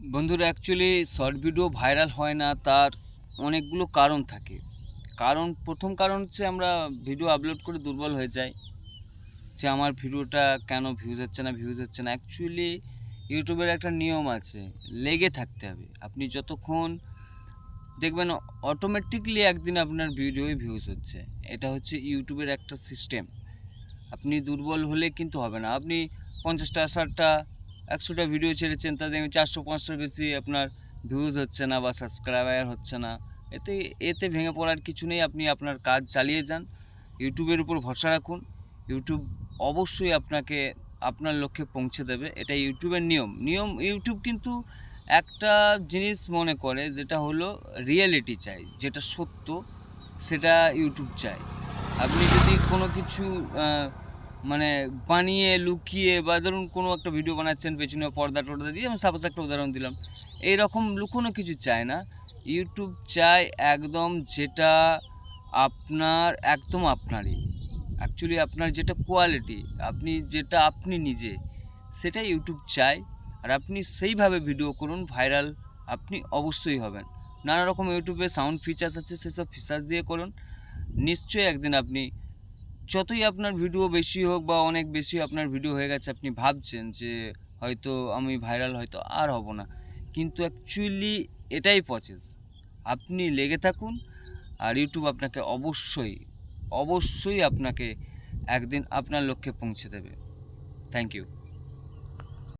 বন্ধুরা actually short video viral হয় না, তার অনেকগুলো কারণ থাকে। কারণ, প্রথম কারণ হচ্ছে আমরা ভিডিও আপলোড করে দুর্বল হয়ে যাই। যে আমার ভিডিওটা কেন ভিউজ হচ্ছে না ভিউজ হচ্ছে না। অ্যাকচুয়ালি ইউটিউবের একটা নিয়ম আছে, লেগে থাকতে হবে। আপনি যতক্ষণ, দেখবেন অটোমেটিকলি একদিন আপনার ভিডিওই ভিউজ হচ্ছে। এটা হচ্ছে ইউটিউবের একটা সিস্টেম আপনি দুর্বল হলে কিন্তু হবে না। আপনি পঞ্চাশটা, ষাটটা একশোটা ভিডিও ছেড়েছেন, তাতে চারশো পাঁচশোর বেশি আপনার ভিউজ হচ্ছে না বা সাবস্ক্রাইবার হচ্ছে না। এতে এতে ভেঙে পড়ার কিছু নেই, আপনি আপনার কাজ চালিয়ে যান। ইউটিউবের উপর ভরসা রাখুন। ইউটিউব অবশ্যই আপনাকে, আপনার লক্ষ্যে পৌঁছে দেবে। এটা ইউটিউবের নিয়ম। নিয়ম ইউটিউব কিন্তু একটা জিনিস মনে করে, যেটা হলো রিয়েলিটি চাই, যেটা সত্য, সেটা ইউটিউব চাই। আপনি যদি কোনো কিছু মানে বানিয়ে, লুকিয়ে বা ধরুন কোনো একটা ভিডিও বানাচ্ছেন পেছনে পর্দা টর্দা দিয়ে, আমি সাপোজ একটা উদাহরণ দিলাম। এইরকম লুকোনো কিছু চায় না। ইউটিউব চায় একদম যেটা আপনার, একদম আপনারই। অ্যাকচুয়ালি আপনার যেটা কোয়ালিটি আপনি যেটা আপনি নিজে সেটা ইউটিউব চায়। আর আপনি সেইভাবে ভিডিও করুন ভাইরাল আপনি অবশ্যই হবেন। নানা রকম ইউটিউবে সাউন্ড ফিচার্স আছে, সেসব ফিচার্স দিয়ে করুন। নিশ্চয়ই একদিন আপনি যতই আপনার ভিডিও বেশি হোক বা অনেক বেশি আপনার ভিডিও হয়ে গেছে, আপনি ভাবছেন যে হয়তো আমি ভাইরাল হয়তো আর হব না। কিন্তু অ্যাকচুয়ালি এটাই প্রসেস আপনি লেগে থাকুন আর ইউটিউব আপনাকে অবশ্যই অবশ্যই আপনাকে একদিন আপনার লক্ষ্যে পৌঁছে দেবে। Thank you